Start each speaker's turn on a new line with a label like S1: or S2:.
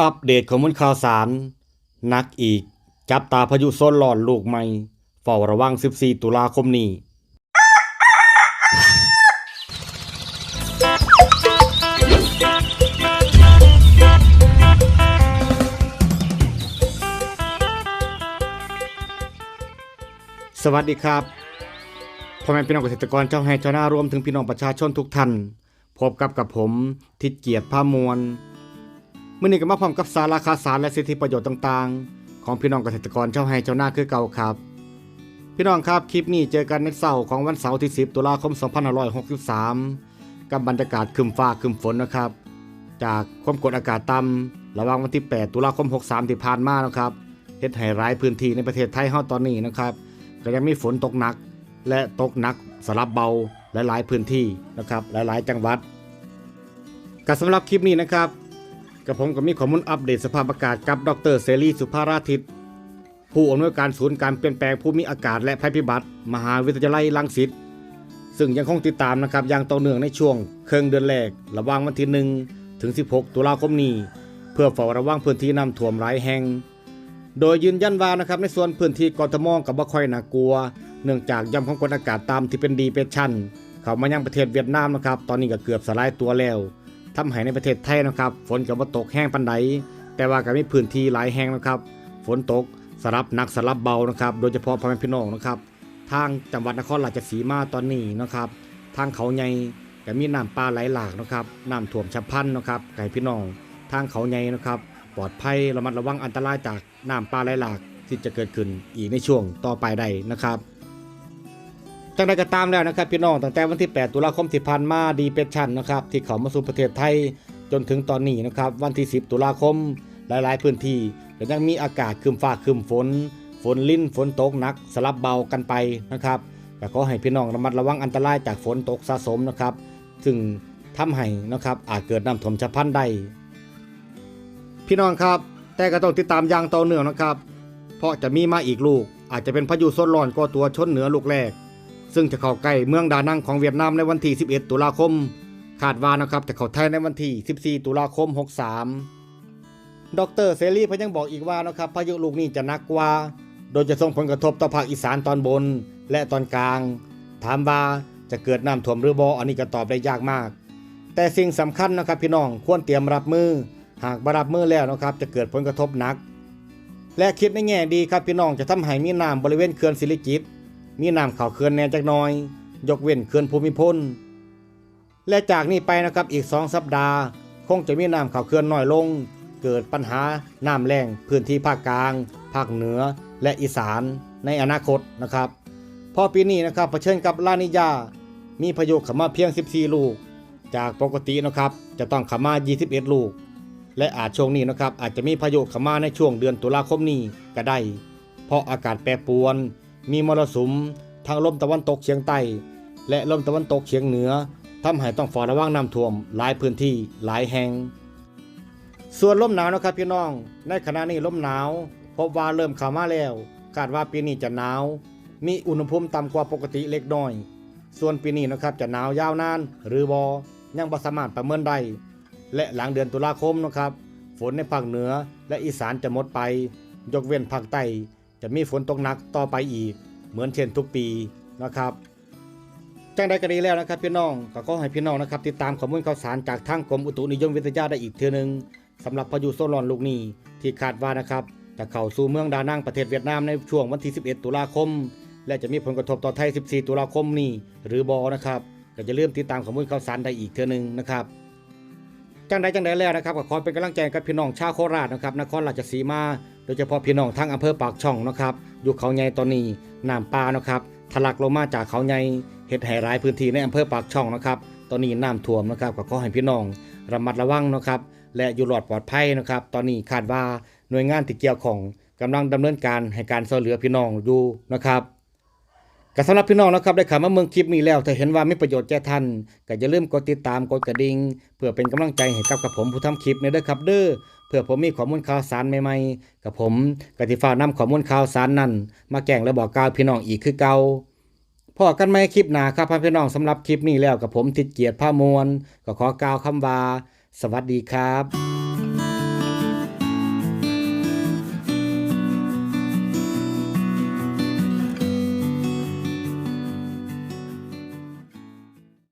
S1: อัปเดตข้อมูลข่าวสารนักอีก จับตาพายุโซนร้อนลูกใหม่เฝ้าระวัง 14 ตุลาคมนี้ สวัสดีครับพ่อแม่พี่น้องเกษตรกรเจ้าให้เจ้าหน้ารวมถึงพี่น้องประชาชนทุกท่าน พบกับกับผมทิดเกียรติภามวล มื่อนี้ก็มาพร้อมกับสาระข่าสารและสิทธิประโยชน์ต่างๆ ของพี่น้องเกษตรกรเจ้าไห้เจ้าหน้าคือเก่าครับ พี่น้องครับคลิปนี้เจอกันในเสาร์ของวันเสาร์ที่ 10 ตุลาคม 2563 กับบรรยากาศคึมฟ้าคึมฝนนะครับ จากความกดอากาศต่ำระหว่างวันที่ 8 ตุลาคม 63 ที่ผ่านมานะครับเฮ็ดให้หลายพื้นที่ในประเทศไทยเฮาตอนนี้นะครับ ก็ยังมีฝนตกหนัก และตกหนักสลับเบาหลายๆพื้นที่นะครับหลายๆ จังหวัดก็สำหรับคลิปนี้นะครับ กับผมก็มีข้อมูลอัปเดตสภาพอากาศกับดรเสรีสุภาราทิตผู้อำนวยการศูนย์การเปลี่ยนแปลงภูมิอากาศและภัยพิบัติ มหาวิทยาลัยรังสิตซึ่งยังคงติดตามนะครับอย่างต่อเนื่องในช่วงเครื่องเดือนแรก ระหว่างวันที่1ถึง 16 ตุลาคมนี้ เพื่อเฝ้าระวังพื้นที่น้ำท่วมหลายแห่ง โดยยืนยันว่านะครับในส่วนพื้นที่กทมกับบ่ค่อยน่ากลัว เนื่องจากย่อมของกดอากาศตามที่เป็นดีเป็นชั่นเข้ามายังประเทศเวียดนามนะครับตอนนี้ก็เกือบสลายตัวแล้ว ทำให้ในประเทศไทยนะครับ ฝนก็บ่ตกแห้งปันใดแต่ว่าก็มีพื้นที่หลายแห่งนะครับ ฝนตกสลับหนักสลับเบานะครับ โดยเฉพาะพ่อแม่พี่น้องนะครับทางจังหวัดนครราชสีมาตอนนี้นะครับ ทางเขาใหญ่ก็มีน้ำป่าไหลหลากนะครับน้ำท่วมฉับพลันนะครับไก่พี่น้อง ทางเขาใหญ่นะครับ ปลอดภัยระมัดระวังอันตรายจากน้ำป่าไหลหลากที่จะเกิดขึ้นอีกในช่วงต่อไปได้นะครับ จังใดก็ตามแล้วนะครับพี่น้องตั้งแต่วันที่ 8 ตุลาคมที่ผ่านมาดีเป็ดชันนะครับที่เขามาสู่ประเทศไทยจนถึงตอนนี้นะครับวันที่ 10 ตุลาคมหลายๆ พื้นที่ก็ยังมีอากาศครึมฟ้าครึมฝน ฝนลิ้นฝนตกหนัก สลับเบากันไปนะครับแต่ก็ให้พี่น้องระมัดระวังอันตรายจากฝนตกสะสมนะครับซึ่งทำให้นะครับอาจเกิดน้ำท่วมฉับพลันได้พี่น้องครับ แต่ก็ต้องติดตามอย่างต่อเนื่องนะครับ เพราะจะมีมาอีกลูก อาจจะเป็นพายุโซนร้อนก่อตัวชนเหนือลูกแรก ซึ่งจะเข้าใกล้เมืองดานังของเวียดนามในวันที่ 11 ตุลาคม คาดว่านะครับจะเข้าไทยในวันที่ 14 ตุลาคม 63 ดรเซรีพยังบอกอีกว่านะครับพายุลูกนี้จะนักกว่า โดยจะส่งผลกระทบต่อภาคอีสานตอนบน และตอนกลาง ถามว่าจะเกิดน้ำท่วมหรือบออันนี้ก็ตอบได้ยากมาก แต่สิ่งสำคัญนะครับพี่น้องควรเตรียมรับมือ หากบรับมือแล้วนะครับจะเกิดผลกระทบหนัก และคิดในแง่ดีครับพี่น้องจะทำให้มีน้ำบริเวณเขื่อนศิริกิต มีน้ำเข่าเขื่อนแน่จักน่อย ยกเว้นเขื่อนภูมิพล และจากนี้ไปนะครับอีก 2 สัปดาห์ คงจะมีน้ำเข่าเขื่อนน้อยลง เกิดปัญหาน้ำแรงพื้นที่ภาคกลาง ภาคเหนือ และอีสานในอนาคตนะครับพอปีนี้นะครับเผชิญกับลานิยา มีพายุขมาเพียง 14 ลูก จากปกตินะครับจะต้องเข้ามา 21 ลูก และอาจช่วงนี้นะครับอาจจะมีพายุขมาในช่วงเดือนตุลาคมนี้ก็ได้ เพราะอากาศแปรปรวน มีมรสุมทางลมตะวันตกเฉียงใต้ และลมตะวันตกเฉียงเหนือทำให้ต้องเฝ้าระวังน้ำท่วม หลายพื้นที่หลายแห่ง ส่วนลมหนาวนะครับพี่น้อง ในขณะนี้ลมหนาว พบว่าเริ่มเข้ามาแล้วคาดว่าปีนี้จะหนาว มีอุณหภูมิต่ำกว่าปกติเล็กน้อย ส่วนปีนี้นะครับจะหนาวยาวนาน หรือบอยังบ่สามารถประเมินได้และหลังเดือนตุลาคมนะครับ ฝนในภาคเหนือและอีสานจะหมดไป ยกเว้นภาคใต้ จะมีฝนตกหนักต่อไปอีก เหมือนเช่นทุกปีนะครับจังใดก็ดีแล้วนะครับพี่น้องก็ขอให้พี่น้องนะครับติดตามข้อมูลข่าวสารจากทางกรมอุตุนิยมวิทยาได้อีกเทื่อนึงสำหรับพายุโซนร้อนลูกนี้ที่คาดว่านะครับจะเข้าสู่เมืองดานังประเทศเวียดนามในช่วงวันที่ 11 ตุลาคม และจะมีผลกระทบต่อไทย 14 ตุลาคมนี้หรือบอนะครับก็จะเริ่มติดตามข้อมูลข่าวสารได้อีกเทื่อนึงนะครับจังใดจังใดแล้วนะครับก็ขอเป็นกำลังใจกับพี่น้องชาวโคราชนะครับนครราชสีมา โดยเฉพาะพี่น้องทั้งอำเภอปากช่องนะครับ อยู่เขาใหญ่ตอนนี้น้ำป่านะครับทะลักลงมาจากเขาใหญ่เฮ็ดให้หลายพื้นที่ในอำเภอปากช่องนะครับ ตอนนี้น้ำท่วมนะครับก็ขอให้พี่น้องระมัดระวังนะครับ และอยู่รอดปลอดภัยนะครับ ตอนนี้คาดว่าหน่วยงานที่เกี่ยวของกำลังดำเนินการให้การช่วยเหลือพี่น้องอยู่นะครับก็สำหรับพี่น้องนะครับได้ข่าวมาเมืองคลิปนี้แล้วถ้าเห็นว่ามีประโยชน์แก่ท่านก็อย่าลืมกดติดตามกดกระดิ่งเพื่อเป็นกำลังใจให้กับกับผมผู้ทำคลิปในเด้อครับเด้อ เพื่อผมมีข้อมูลข่าวสารใหม่ๆ กับผมกติฟ้ากนำข้อมูลข่าวสารนั้น มาแก่งและบอกกล่าวพี่น้องอีกคือเก่าพอกันไหมคลิปหนาครับพี่น้องสำหรับคลิปนี้แล้วกับผมติดเกียรติผ้ามวลก็ขอกล่าวคำว่า สวัสดีครับ